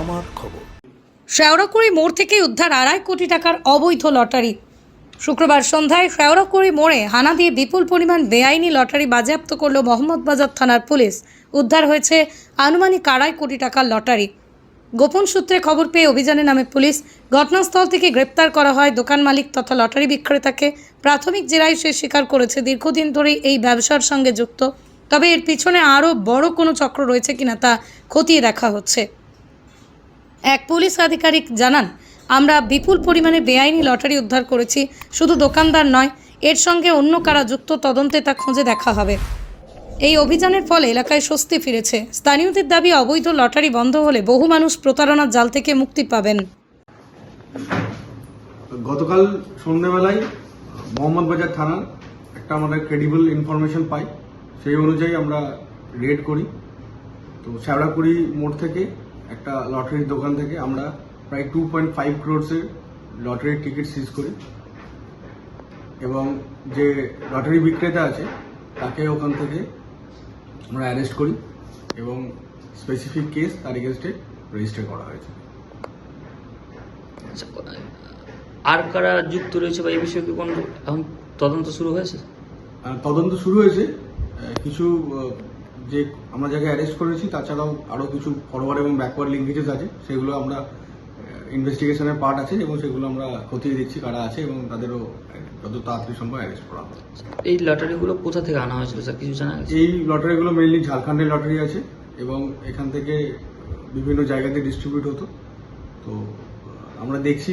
আমার খবর। শেওড়াকুড়ি মোড় থেকে উদ্ধার আড়াই কোটি টাকার অবৈধ লটারি। শুক্রবার সন্ধ্যায় শেওড়াকুড়ি মোড়ে হানা দিয়ে বিপুল পরিমাণ বেআইনি লটারি বাজেয়াপ্ত করল মোহাম্মদবাজার থানার পুলিশ। উদ্ধার হয়েছে আনুমানিক আড়াই কোটি টাকার লটারি। গোপন সূত্রে খবর পেয়ে অভিযানে নামে পুলিশ। ঘটনাস্থল থেকে গ্রেপ্তার করা হয় দোকান মালিক তথা লটারি বিক্রেতাকে। প্রাথমিক জেরায় সে স্বীকার করেছে, দীর্ঘদিন ধরেই এই ব্যবসার সঙ্গে যুক্ত। তবে এর পিছনে আরও বড় কোনো চক্র রয়েছে কিনা তা খতিয়ে দেখা হচ্ছে। এক পুলিশ আধিকারিক জানান, আমরা বিপুল পরিমাণে বেআইনি লটারি উদ্ধার করেছি, শুধু দোকানদার নয়, এর সঙ্গে অন্য কারা যুক্ত তদন্তে তা খুঁজে দেখা হবে। এই অভিযানের ফলে এলাকায় স্বস্তি ফিরেছে। স্থানীয়দের দাবি, অবৈধ লটারি বন্ধ হলে বহু মানুষ প্রতারণার জাল থেকে মুক্তি পাবেন। গতকাল সন্ধ্যেবেলায় মোহাম্মদ বাজার থানার একটা আমাদের ক্রেডিবল ইনফরমেশন পাই। সেই অনুযায়ী আমরা রেড করি। তো শ্যাওড়াপুরি মোড় থেকে একটা লটারির দোকান থেকে আমরা প্রায় টু পয়েন্ট ফাইভ ক্রোডসের লটারির টিকিট সিজ করি। এবং যে লটারি বিক্রেতা আছে তাকে ওখান থেকে আমরা অ্যারেস্ট করি এবং স্পেসিফিক কেস তার এগেনস্টে রেজিস্টার করা হয়েছে। আচ্ছা, আর কারা যুক্ত রয়েছে বা এই বিষয়ে কি কোনো এখন তদন্ত শুরু হয়েছে? তদন্ত শুরু হয়েছে। কিছু যে আমরা যাকে অ্যারেস্ট করেছি তাছাড়াও আরও কিছু ফরওয়ার্ড এবং ব্যাকওয়ার্ড লিঙ্কেজেস আছে সেগুলো আমরা ইনভেস্টিগেশনের পার্ট আছে এবং সেগুলো আমরা খতিয়ে দিচ্ছি কারা আছে এবং তাদেরও যত তাড়াতাড়ি সম্ভব অ্যারেস্ট করা হবে। এই লটারিগুলো কোথা থেকে আনা হয়েছিল স্যার কিছু জানা এই লটারিগুলো মেনলি ঝাড়খণ্ডের লটারি আছে এবং এখান থেকে বিভিন্ন জায়গাতে ডিস্ট্রিবিউট হতো। তো আমরা দেখছি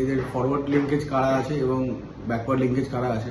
এদের ফরওয়ার্ড লিঙ্কেজ কারা আছে এবং ব্যাকওয়ার্ড লিঙ্কেজ কারা আছে।